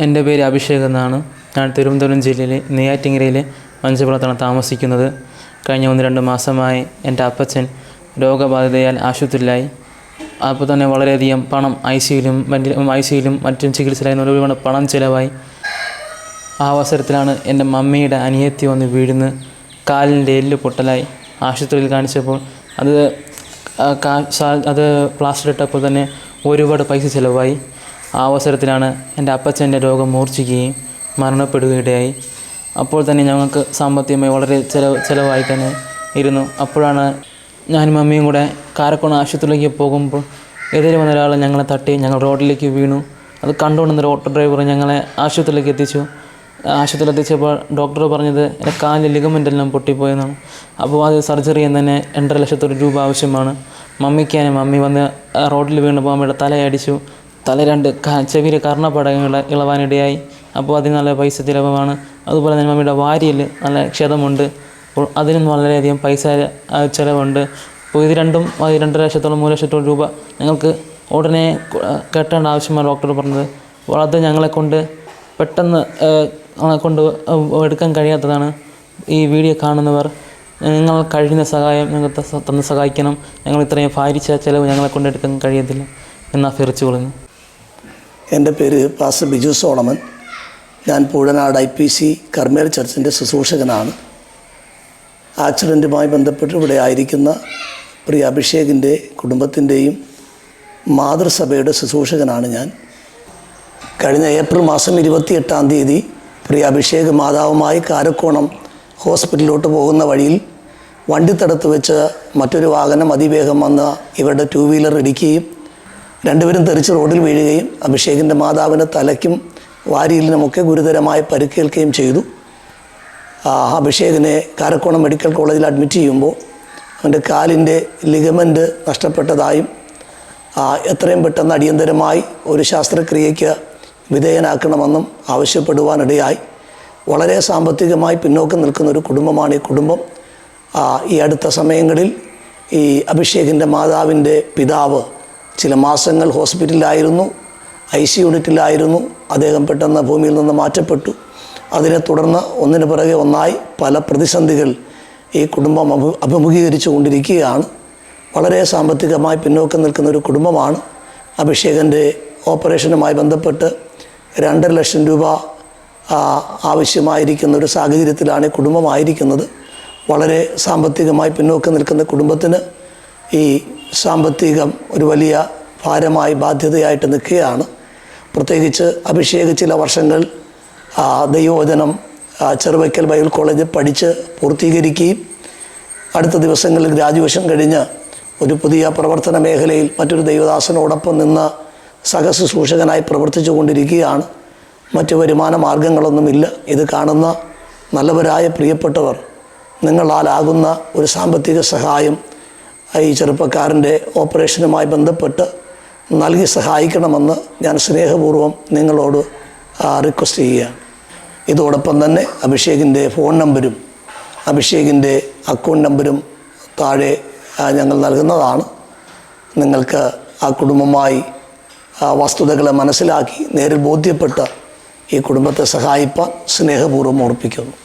എന്റെ പേര് അഭിഷേക് എന്നാണ്. ഞാൻ തിരുവനന്തപുരം ജില്ലയിലെ നെയ്യാറ്റിങ്കരയിലെ മഞ്ചക്കുളത്താണ് താമസിക്കുന്നത്. കഴിഞ്ഞ ഒന്ന് രണ്ട് മാസമായി എന്റെ അപ്പച്ചൻ രോഗബാധിതയാൽ ആശുപത്രിയിലായി. അപ്പോൾ തന്നെ വളരെയധികം പണം ഐ സിയിലും ഐ സിയിലും മറ്റും ചികിത്സയിലായി. ഒരുപാട് പണം ചിലവായി. ആ അവസരത്തിലാണ് എന്റെ മമ്മിയുടെ അനിയത്തി വന്ന് വീഴുന്ന് കാലിന്റെ എല്ല് പൊട്ടലായി. ആശുപത്രിയിൽ കാണിച്ചപ്പോൾ അത് അത് പ്ലാസ്റ്റർ ഇട്ടപ്പോൾ തന്നെ ഒരുപാട് പൈസ ചിലവായി. ആ അവസരത്തിലാണ് എന്റെ അപ്പച്ചന്റെ രോഗം മൂർച്ഛിക്കുകയും മരണപ്പെടുകയിടയായി അപ്പോൾ തന്നെ ഞങ്ങൾക്ക് സാമ്പത്തികമായി വളരെ ചിലവ് ചിലവായി തന്നെ ഇരുന്നു. അപ്പോഴാണ് ഞാനും മമ്മിയും കൂടെ കാരക്കോണം ആശുപത്രിയിലേക്ക് പോകുമ്പോൾ എതിരെ വന്ന ഒരാൾ ഞങ്ങളെ തട്ടി ഞങ്ങൾ റോഡിലേക്ക് വീണു. അത് കണ്ടുകൊണ്ടിരുന്ന ഓട്ടോ ഡ്രൈവർ ഞങ്ങളെ ആശുപത്രിയിലേക്ക് എത്തിച്ചു. ആശുപത്രിയിൽ എത്തിച്ചപ്പോൾ ഡോക്ടർ പറഞ്ഞത് എന്റെ കാലിൽ ലിഗമെന്റ് എല്ലാം പൊട്ടിപ്പോയെന്നാണ്. അപ്പോൾ അത് സർജറി ചെയ്യാൻ തന്നെ രണ്ടര ലക്ഷത്തോളം രൂപ ആവശ്യമാണ്. മമ്മിക്കാനും മമ്മി വന്ന് റോഡിൽ വീണപ്പോൾ അമ്മയുടെ തലയടിച്ചു. തല രണ്ട് ചെവിയിലെ കർണപടകങ്ങൾ ഇളവാനിടയായി. അപ്പോൾ അതിന് നല്ല പൈസ ചിലവാണ്. അതുപോലെ തന്നെ മമ്മിയുടെ വാരിയിൽ നല്ല ക്ഷതമുണ്ട്. അപ്പോൾ അതിനും വളരെയധികം പൈസ ചിലവുണ്ട്. അപ്പോൾ ഇത് രണ്ടും ആ, രണ്ടര ലക്ഷത്തോളം മൂന്ന് ലക്ഷത്തോളം രൂപ ഞങ്ങൾക്ക് ഉടനെ കെട്ടേണ്ട ആവശ്യമാണ് ഡോക്ടർ പറഞ്ഞത്. അപ്പോൾ അത് ഞങ്ങളെ കൊണ്ട് പെട്ടെന്ന് കൊണ്ട് എടുക്കാൻ കഴിയാത്തതാണ് ഈ വീഡിയോ കാണുന്നവർ. നിങ്ങൾ കഴിയുന്ന സഹായം തന്നെ തന്ന് സഹായിക്കണം. ഞങ്ങൾ ഇത്രയും ഭാരിച്ച ചിലവ് ഞങ്ങളെ കൊണ്ട് എടുക്കാൻ കഴിയത്തില്ല. എന്ന് അഭ്യർത്ഥിച്ചു കൊള്ളുന്നു എന്റെ പേര് പാസ്റ്റർ ബിജു സോളമൻ. ഞാൻ Poozhanad I P C Carmel ചർച്ചിന്റെ ശുശ്രൂഷകനാണ്. ആക്സിഡന്റുമായി ബന്ധപ്പെട്ട് ഇവിടെ ആയിരിക്കുന്ന പ്രിയ അഭിഷേകിന്റെ കുടുംബത്തിന്റെയും മാതൃസഭയുടെ ശുശ്രൂഷകനാണ് ഞാൻ. കഴിഞ്ഞ ഏപ്രിൽ മാസം ഇരുപത്തിയെട്ടാം തീയതി പ്രിയ അഭിഷേക് മാതാവുമായി കാരക്കോണം ഹോസ്പിറ്റലിലോട്ട് പോകുന്ന വഴിയിൽ വണ്ടിത്തടത്ത് വെച്ച് മറ്റൊരു വാഹനം അതിവേഗം വന്ന് ഇവരുടെ ടു വീലർ ഇടിക്കുകയും രണ്ടുപേരും തെറിച്ച് റോഡിൽ വീഴുകയും അഭിഷേകിന്റെ മാതാവിന്റെ തലയ്ക്കും വാരിയിലിനുമൊക്കെ ഗുരുതരമായി പരിക്കേൽക്കുകയും ചെയ്തു. അഭിഷേകിനെ കാരക്കോണം മെഡിക്കൽ കോളേജിൽ അഡ്മിറ്റ് ചെയ്യുമ്പോൾ അവന്റെ കാലിന്റെ ലിഗമെന്റ് നഷ്ടപ്പെട്ടതായും എത്രയും പെട്ടെന്ന് അടിയന്തരമായി ഒരു ശാസ്ത്രക്രിയയ്ക്ക് വിധേയനാക്കണമെന്നും ആവശ്യപ്പെടുവാനിടയായി. വളരെ സാമ്പത്തികമായി പിന്നോക്കം നിൽക്കുന്ന ഒരു കുടുംബമാണ് ഈ കുടുംബം. ഈ അടുത്ത സമയങ്ങളിൽ ഈ അഭിഷേകിന്റെ മാതാവിന്റെ പിതാവ് ചില മാസങ്ങൾ ഹോസ്പിറ്റലിലായിരുന്നു ഐ സി യൂണിറ്റിലായിരുന്നു അദ്ദേഹം പെട്ടെന്ന് ഭൂമിയിൽ നിന്ന് മാറ്റപ്പെട്ടു. അതിനെ തുടർന്ന് ഒന്നിനു പിറകെ ഒന്നായി പല പ്രതിസന്ധികൾ ഈ കുടുംബം അഭി അഭിമുഖീകരിച്ചു കൊണ്ടിരിക്കുകയാണ്. വളരെ സാമ്പത്തികമായി പിന്നോക്കം നിൽക്കുന്ന ഒരു കുടുംബമാണ്. അഭിഷേകന്റെ ഓപ്പറേഷനുമായി ബന്ധപ്പെട്ട് രണ്ടര ലക്ഷം രൂപ ആവശ്യമായിരിക്കുന്ന ഒരു സാഹചര്യത്തിലാണ് കുടുംബമായിരിക്കുന്നത്. വളരെ സാമ്പത്തികമായി പിന്നോക്കം നിൽക്കുന്ന കുടുംബത്തിന് ഈ സാമ്പത്തികം ഒരു വലിയ ഭാരമായി ബാധ്യതയായിട്ട് നിൽക്കുകയാണ്. പ്രത്യേകിച്ച് അഭിഷേക് ചില വർഷങ്ങൾ ദൈവോചനം ചെറുവയ്ക്കൽ ബൈബിൾ കോളേജ് പഠിച്ച് പൂർത്തീകരിക്കുകയും അടുത്ത ദിവസങ്ങളിൽ ഗ്രാജുവേഷൻ കഴിഞ്ഞ് ഒരു പുതിയ പ്രവർത്തന മേഖലയിൽ മറ്റൊരു ദൈവദാസനോടൊപ്പം നിന്ന് സഹശുശ്രൂഷകനായി പ്രവർത്തിച്ചു കൊണ്ടിരിക്കുകയാണ്. മറ്റു വരുമാന മാർഗങ്ങളൊന്നുമില്ല. ഇത് കാണുന്ന നല്ലവരായ പ്രിയപ്പെട്ടവർ നിങ്ങളാലാകുന്ന ഒരു സാമ്പത്തിക സഹായം ഈ ചെറുപ്പക്കാരന്റെ ഓപ്പറേഷനുമായി ബന്ധപ്പെട്ട് നൽകി സഹായിക്കണമെന്ന് ഞാൻ സ്നേഹപൂർവം നിങ്ങളോട് റിക്വസ്റ്റ് ചെയ്യുകയാണ്. ഇതോടൊപ്പം തന്നെ അഭിഷേകിന്റെ ഫോൺ നമ്പരും അഭിഷേകിന്റെ അക്കൗണ്ട് നമ്പരും താഴെ ഞങ്ങൾ നൽകുന്നതാണ്. നിങ്ങൾക്ക് ആ കുടുംബമായി വസ്തുതകളെ മനസ്സിലാക്കി നേരിൽ ബോധ്യപ്പെട്ട ഈ കുടുംബത്തെ സഹായിപ്പാൻ സ്നേഹപൂർവം ഓർപ്പിക്കുന്നു.